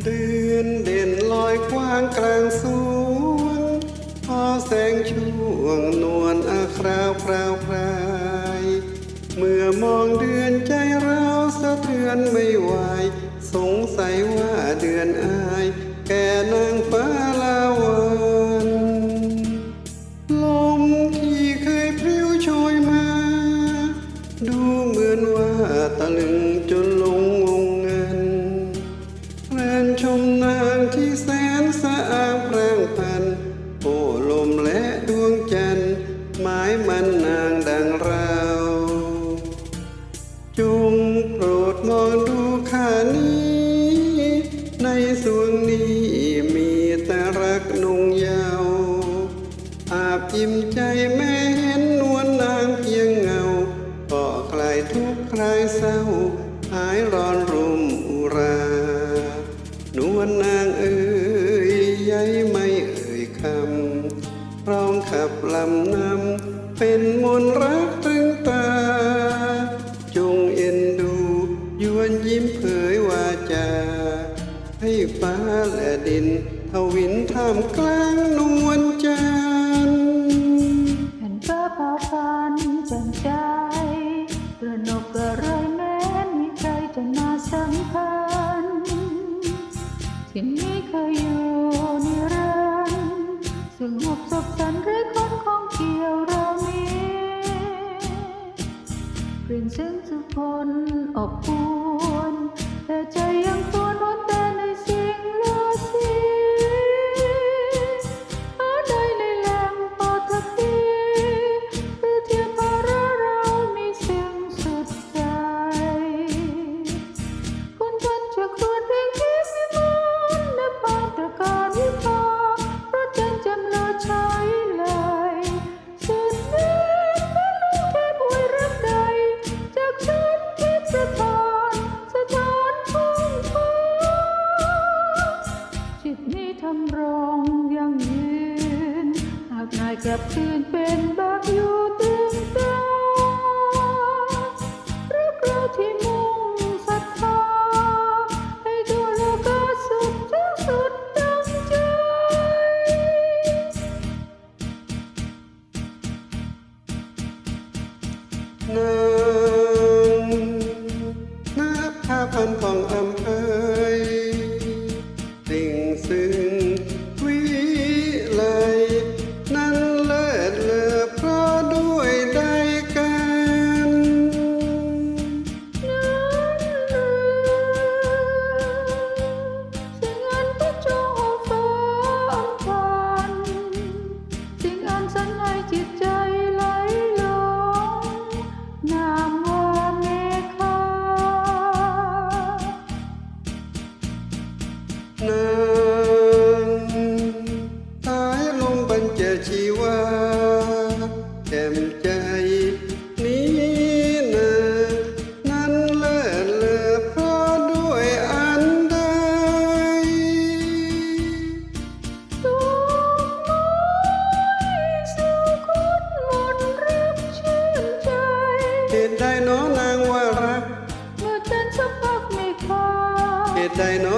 เดือนเด่นลอยกว้างกลางสวนพอแสงช่วงนวลอาคราวพราวพราย เมื่อมองเดือนใจเราสะเทือนไม่ไหวสงสัยว่าเดือนอาย แก่นา ร์หมายมันนางดังเราจงโปรดมองดูข้านี้ ในสวงนี้มีแต่รักนงยาว อาบอิ่มใจแม่เห็นนวลนางเพียงเงา ก็คลายทุกข์คลายเศร้า หายร้อนรุมอุรา นวลนางเอ่ยยัยไม่เอ่ยคำ ร้องขับลำนำเป็นมนรักตรึงตา จงเอ็นดูยวนยิ้มเผยวาจา ให้ฟ้าและดินทวินท่ามกลางนวลจันทร์แผ่นฟ้าผ่าฟันจ่มใจตระหนกกระไรแม้มีใครจะมาสัมพันธ์ที่นี้เคยอยู่ ร์ซึ่งหบศพสันหรือคนของเกี่ยวเรามีกลิ่นซึ่งสุคนอบอวนแต่ใจยังครวญหวนแต่ บคืนเป็นแบบอยู่ตื่นตารักเราที่มุ่งศรัทธาให้ทั่วโลก็สุดทุกสุดดังใจน sei no